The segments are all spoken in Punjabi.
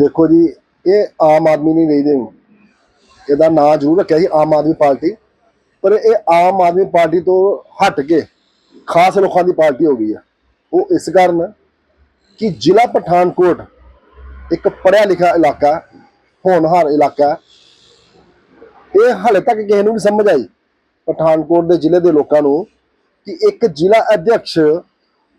ਦੇਖੋ ਜੀ, ਇਹ ਆਮ ਆਦਮੀ ਨਹੀਂ ਰਹੀ ਦੇ ਇਹਦਾ ਨਾਂ ਜ਼ਰੂਰ ਰੱਖਿਆ ਸੀ, ਆਮ ਆਦਮੀ ਪਾਰਟੀ। ਪਰ ਇਹ ਆਮ ਆਦਮੀ ਪਾਰਟੀ ਤੋਂ ਹਟ ਕੇ ਖਾਸ ਲੋਕਾਂ ਦੀ ਪਾਰਟੀ ਹੋ ਗਈ ਹੈ ਉਹ ਇਸ ਕਾਰਨ ਕਿ ਜ਼ਿਲ੍ਹਾ ਪਠਾਨਕੋਟ ਇੱਕ ਪੜ੍ਹਿਆ ਲਿਖਿਆ ਇਲਾਕਾ ਹੋਣਹਾਰ ਇਲਾਕਾ ਇਹ ਹਾਲੇ ਤੱਕ ਕਿਸੇ ਨੂੰ ਨਹੀਂ ਸਮਝ ਆਈ, ਪਠਾਨਕੋਟ ਦੇ ਜ਼ਿਲ੍ਹੇ ਦੇ ਲੋਕਾਂ ਨੂੰ ਕਿ ਇੱਕ ਜ਼ਿਲ੍ਹਾ ਅਧਿਕਸ਼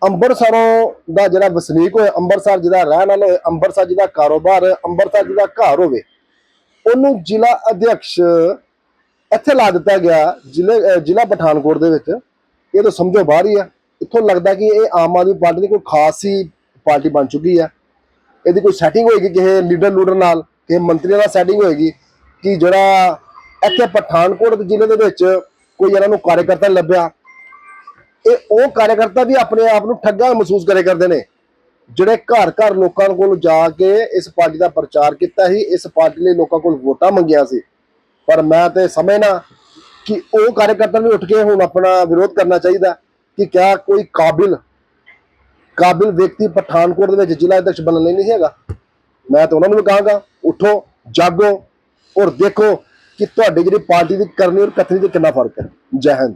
ਅੰਮ੍ਰਿਤਸਰੋਂ ਦਾ ਜਿਹੜਾ ਵਸਨੀਕ ਹੋਏ ਅੰਮ੍ਰਿਤਸਰ ਜਿਹਦਾ ਰਹਿਣ ਵਾਲਾ ਹੋਏ ਅੰਮ੍ਰਿਤਸਰ ਜਿਹਦਾ ਕਾਰੋਬਾਰ ਅੰਮ੍ਰਿਤਸਰ ਜਿਹਦਾ ਘਰ ਹੋਵੇ, ਉਹਨੂੰ ਜ਼ਿਲ੍ਹਾ ਅਧਿਕਸ਼ ਇੱਥੇ ਲਾ ਦਿੱਤਾ ਗਿਆ, ਜ਼ਿਲ੍ਹੇ ਜ਼ਿਲ੍ਹਾ ਪਠਾਨਕੋਟ ਦੇ ਵਿੱਚ। ਇਹ ਤਾਂ ਸਮਝੋ ਬਾਹਰ ਹੀ ਆ। ਇੱਥੋਂ ਲੱਗਦਾ ਕਿ ਇਹ ਆਮ ਆਦਮੀ ਪਾਰਟੀ ਦੀ ਕੋਈ ਖਾਸ ਹੀ ਪਾਰਟੀ ਬਣ ਚੁੱਕੀ ਆ। ਇਹਦੀ ਕੋਈ ਸੈਟਿੰਗ ਹੋਏਗੀ ਕਿਸੇ ਲੀਡਰ ਲੂਡਰ ਨਾਲ, ਕਿਸੇ ਮੰਤਰੀ ਨਾਲ ਸੈਟਿੰਗ ਹੋਏਗੀ ਕਿ ਜਿਹੜਾ ਇੱਥੇ ਪਠਾਨਕੋਟ ਜ਼ਿਲ੍ਹੇ ਦੇ ਵਿੱਚ ਕੋਈ ਇਹਨਾਂ ਨੂੰ ਕਾਰਜਕਰਤਾ ਲੱਭਿਆ ਇਹ ਉਹ ਕਾਰਜਕਰਤਾ ਵੀ ਆਪਣੇ ਆਪ ਨੂੰ ਠੱਗਾ ਮਹਿਸੂਸ ਕਰੇ ਕਰਦੇ ਨੇ। ਜਿਹੜੇ ਘਰ ਘਰ ਲੋਕਾਂ ਕੋਲ ਜਾ ਕੇ ਇਸ ਪਾਰਟੀ ਦਾ ਪ੍ਰਚਾਰ ਕੀਤਾ ਸੀ, ਇਸ ਪਾਰਟੀ ਲਈ ਲੋਕਾਂ ਕੋਲ ਵੋਟਾਂ ਮੰਗੀਆਂ ਸੀ। ਪਰ ਮੈਂ ਤੇ ਸਮਝਣਾ ਕਿ ਉਹ ਕਾਰਜਕਰਤਾ ਵੀ ਉੱਠ ਕੇ ਹੁਣ ਆਪਣਾ ਵਿਰੋਧ ਕਰਨਾ ਚਾਹੀਦਾ ਕਿ ਕਿਆ ਕੋਈ ਕਾਬਿਲ ਕਾਬਿਲ ਵਿਅਕਤੀ ਪਠਾਨਕੋਟ ਦੇ ਵਿੱਚ ਜ਼ਿਲ੍ਹਾ ਅਧਿਕਸ਼ ਬਣਨ ਲਈ ਨਹੀਂ ਹੈਗਾ। ਮੈਂ ਤਾਂ ਉਹਨਾਂ ਨੂੰ ਵੀ ਕਹਾਂਗਾ, ਉਠੋ, ਜਾਗੋ ਔਰ ਦੇਖੋ ਕਿ ਤੁਹਾਡੀ ਜਿਹੜੀ ਪਾਰਟੀ ਦੀ ਕਰਨੀ ਔਰ ਕਥਨੀ ਦੇ ਕਿੰਨਾ ਫ਼ਰਕ ਹੈ। ਜੈ ਹਿੰਦ।